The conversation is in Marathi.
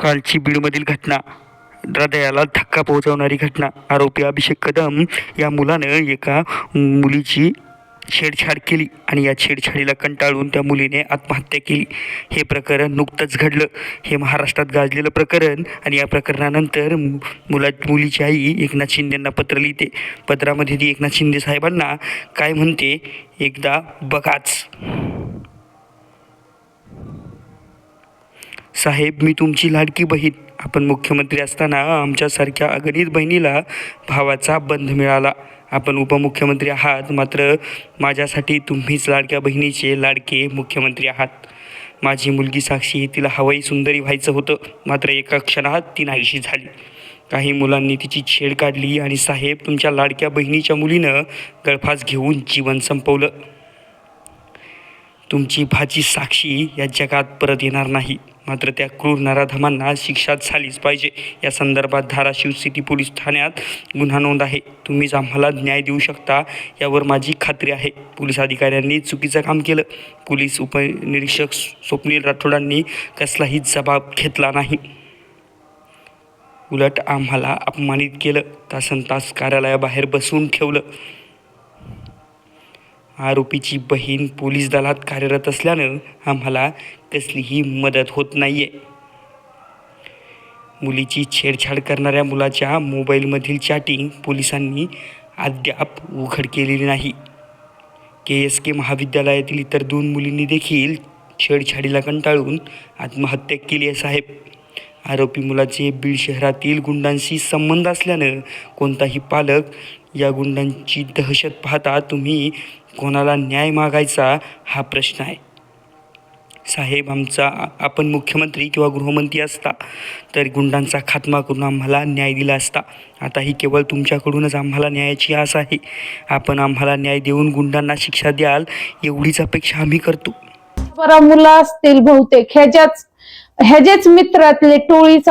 कालची बीडमधील घटना हृदयाला धक्का पोहोचवणारी घटना आरोपी अभिषेक कदम या मुलानं एका मुलीची छेडछाड केली आणि या छेडछाडीला कंटाळून त्या मुलीने आत्महत्या केली. हे प्रकरण नुकतंच घडलं. हे महाराष्ट्रात गाजलेलं प्रकरण आणि या प्रकरणानंतर मु- मुला मुलीची आई एकनाथ शिंदेंना पत्र लिहिते. पत्रामध्ये ती एकनाथ शिंदे साहेबांना काय म्हणते? एकदा बघाच. साहेब मी तुमची लाडकी बहीण. आपण मुख्यमंत्री असताना आमच्यासारख्या अगणित बहिणीला भावाचा बंध मिळाला. आपण उपमुख्यमंत्री आहात मात्र माझ्यासाठी तुम्हीच लाडक्या बहिणीचे लाडके मुख्यमंत्री आहात. माझी मुलगी साक्षी तिला हवाई सुंदरी व्हायचं होतं. मात्र एका क्षणात ती नाहीशी झाली. काही मुलांनी तिची छेड काढली आणि साहेब तुमच्या लाडक्या बहिणीच्या मुलीनं गळफास घेऊन जीवन संपवलं. तुमची भाची साक्षी या जगात परत येणार नाही. मात्र त्या क्रूर नराधमांना शिक्षा झालीच पाहिजे. या संदर्भात धाराशिव सिटी पोलीस ठाण्यात गुन्हा नोंद आहे. तुम्हीच आम्हाला न्याय देऊ शकता यावर माझी खात्री आहे. पोलीस अधिकाऱ्यांनी चुकीचं काम केलं. पोलीस उपनिरीक्षक स्वप्नील राठोडांनी कसलाही जबाब घेतला नाही. उलट आम्हाला अपमानित केलं. तासन तास कार्यालयाबाहेर बसवून ठेवलं. आरोपीची बहीण पोलीस दलात कार्यरत असल्यानं आम्हाला कसलीही मदत होत नाहीये. मुलीची छेडछाड करणाऱ्या मुलाच्या मोबाईलमधील चॅटिंग पोलिसांनी अद्याप उघड केलेली नाही. के एस के महाविद्यालयातील इतर दोन मुलींनी देखील छेडछाडीला कंटाळून आत्महत्या केली आहे साहेब. आरोपी मुलाचे बीड शहरातील गुंडांशी संबंध असल्यानं कोणताही पालक या गुंडांची दहशत पाहता तुम्ही कोणाला न्याय मागायचा हा प्रश्न आहे. साहेब आमचा आपण मुख्यमंत्री किंवा गृहमंत्री असता तर गुंडांचा खात्मा करून आम्हाला न्याय दिला असता. आता ही केवळ तुमच्याकडूनच आम्हाला न्यायाची आस आहे. आपण आम्हाला न्याय देऊन गुंडांना शिक्षा द्याल एवढीच अपेक्षा आम्ही करतो. मुलं असतील बहुतेक. ह्याच्याच ह्याचेच मित्रातले टोळीच